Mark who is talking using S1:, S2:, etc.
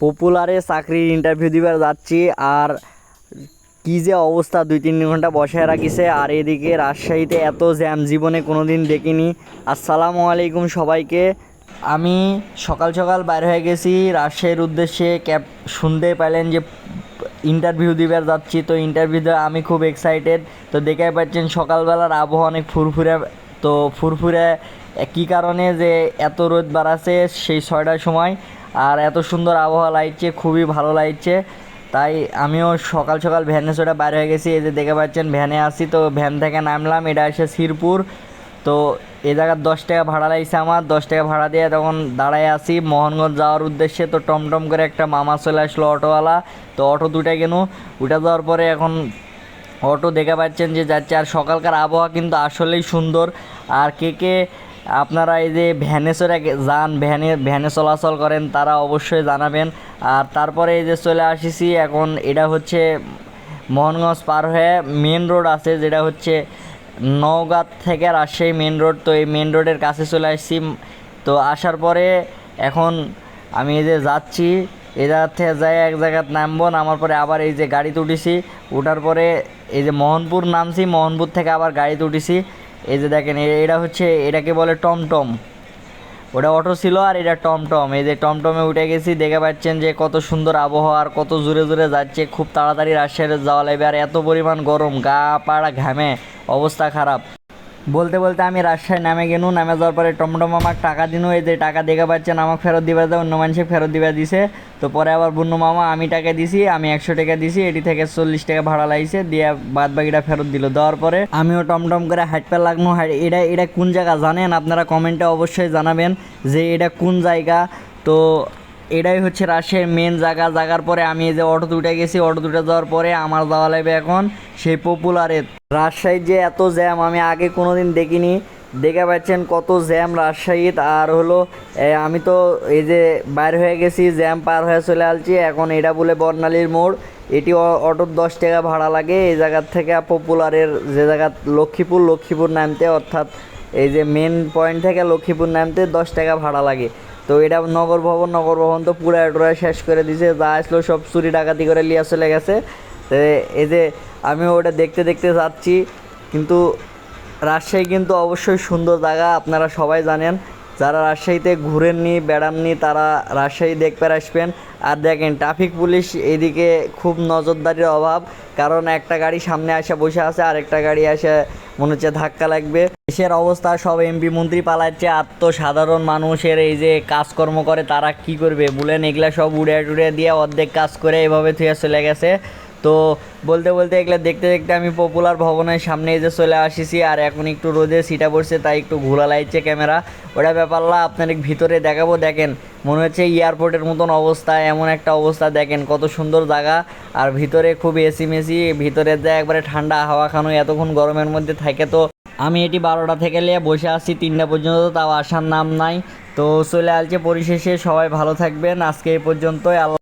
S1: পপুলারে চাকরির ইন্টারভিউ দিবার যাচ্ছি আর কি যে অবস্থা দুই তিন ঘণ্টা বসায় রাখিছে আর এদিকে রাজশাহীতে এত জ্যাম, জীবনে কোনো দিন দেখিনি। আসসালামু আলাইকুম সবাইকে। আমি সকাল সকাল বাইর হয়ে গেছি। রাজশাহীর উদ্দেশ্যে ক্যাব শুনতে পেলেন যে ইন্টারভিউ দিবার যাচ্ছি। তো ইন্টারভিউতে আমি খুব এক্সাইটেড তো দেখে পাচ্ছেন সকালবেলার আবহাওয়া অনেক ফুরফুরে। তো ফুরফুরে কী কারণে যে এত রোদ বাড়াচ্ছে সেই ছয়টার সময়। আর এত সুন্দর আবহাওয়া লাগছে, খুবই ভালো লাগছে। তাই আমিও সকাল সকাল ভ্যানে চড়ে বাইরে হয়ে গেছি, এই যে দেখে পাচ্ছেন ভ্যানে আসি তো ভ্যান থেকে নামলাম, এটা এসে শিরপুর। তো এ জায়গার দশ টাকা ভাড়া লাগছে আমার, দশ টাকা ভাড়া দিয়ে তখন দাঁড়ায় আসি মোহনগঞ্জ যাওয়ার উদ্দেশ্যে, তো টমটম করে একটা মামা চলে আসলো অটোওয়ালা, তো অটো দুটা কেন, উঠে যাওয়ার পরে এখন অটো দেখে পাচ্ছেন যে যাচ্ছে, আর সকালকার আবহাওয়া কিন্তু আসলেই সুন্দর। আর কে কে আপনারা এই যে ভ্যানে গে- যান, ভ্যানে ভ্যানে চলাচল করেন, তারা অবশ্যই জানাবেন। আর তারপরে এই যে চলে আসিছি এখন এটা হচ্ছে মোহনগঞ্জ পার হয়ে মেন রোড আছে, যেটা হচ্ছে নওগাঁ থেকে রাজশাহী মেন রোড। তো এই মেন রোডের কাছে চলে আসছি তো আসার পরে এখন আমি এই যে যাচ্ছি জায়গার থেকে যাই, এক জায়গায় নামবো, নামার পরে আবার এই যে গাড়িতে উঠেছি। ওঠার পরে এই যে মোহনপুর নামছি, মোহনপুর থেকে আবার গাড়িতে উঠেছি। এই যে দেখেন এটা হচ্ছে, এটাকে বলে টমটম ওটা অটো ছিল আর এটা টমটম এই যে টমটমে উঠে গেছি, দেখে পাচ্ছেন যে কত সুন্দর আবহাওয়া আর কত জোরে জোরে যাচ্ছে, খুব তাড়াতাড়ি রাজশাহীতে যাওয়া লাগবে আর এত পরিমাণ গরম, গা পাড়া ঘামে, অবস্থা খারাপ। বলতে বলতে আমি রাজশাহী নামে গেনু, নামে যাওয়ার পরে টমটম আমাকে টাকা দিনু, এই যে টাকা দেখে পাচ্ছেন, আমাকে ফেরত দিবে অন্য মানুষে ফেরত দিবে দিছে। তো পরে আবার বুন্নু মামা, আমি টাকা দিছি, আমি একশো টাকা দিছি, এটি থেকে চল্লিশ টাকা ভাড়া লাগছে দিয়ে বাদ বাকিটা ফেরত দিল। দেওয়ার পরে আমিও টমটম করে হাঁটতে লাগনু এটা এটা কোন জায়গা জানেন? আপনারা কমেন্টে অবশ্যই জানাবেন যে এটা কোন জায়গা। তো এটাই হচ্ছে রাজশাহীর মেন জায়গা। জায়গার পরে আমি এই যে অটো দুটা গেছি। অটো দুটে যাওয়ার পরে আমার যাওয়া লাগবে এখন সেই পপুলারের। রাজশাহীর যে এত জ্যাম, আমি আগে কোনো দিন দেখিনি। দেখে পাচ্ছেন কত জ্যাম রাজশাহীত আর হলো আমি তো এই যে বাইর হয়ে গেছি, জ্যাম পার হয়ে চলে আসছি। এখন এটা বলে বর্ণালীর মোড়। এটি অটোর দশ টাকা ভাড়া লাগে। এই জায়গার থেকে পপুলারের যে জায়গা লক্ষ্মীপুর লক্ষ্মীপুর নামতে, অর্থাৎ এই যে মেন পয়েন্ট থেকে লক্ষ্মীপুর নামতে দশ টাকা ভাড়া লাগে। তো এটা নগর ভবন নগর ভবন তো পুরো টোরা শেষ করে দিছে। যা আসলো সব চুরি ডাকাতি করে লিয়া চলে গেছে। এই যে আমি ওটা দেখতে দেখতে যাচ্ছি। কিন্তু রাজশাহী কিন্তু অবশ্যই সুন্দর জায়গা, আপনারা সবাই জানেন। যারা রাজশাহীতে ঘুরেননি বেড়াননি তারা রাজশাহী দেখতে আসবেন। আর দেখেন, ট্রাফিক পুলিশ এদিকে খুব নজরদারির অভাব, কারণ একটা গাড়ি সামনে আসে, বসে আছে, আর একটা গাড়ি আসে, মনে হচ্ছে ধাক্কা লাগবে। দেশের অবস্থা, সব এমপি মন্ত্রী পালাচ্ছে আর তো সাধারণ মানুষের এই যে কাজকর্ম করে, তারা কি করবে? বলেন এগুলা সব উড়ে টুড়ে দিয়ে অর্ধেক কাজ করে এভাবে থুয়ে চলে গেছে। তো বলতে বলতে এগুলো দেখতে দেখতে আমি পপুলার ভবনের সামনে এসে চলে আসিছি, আর এখন একটু রোদে সিটা পড়ছে তাই একটু ঘোলা লাগছে ক্যামেরা ওটা ব্যাপারলা আপনার ভিতরে দেখাবো, দেখেন, মনে হচ্ছে এয়ারপোর্টের মতন অবস্থা, এমন একটা অবস্থা, দেখেন কত সুন্দর জায়গা। আর ভিতরে খুব এসি মেসি ভিতরে যে একবারে ঠান্ডা হাওয়া খানো, এতক্ষণ গরমের মধ্যে থাকে তো। আমি এটি বারোটা থেকে নিয়ে বসে আসছি তিনটা পর্যন্ত, তাও আসার নাম নাই। তো চলে আসছে পরিশেষে, সবাই ভালো থাকবেন, আজকে এই পর্যন্তই, আল্লাহ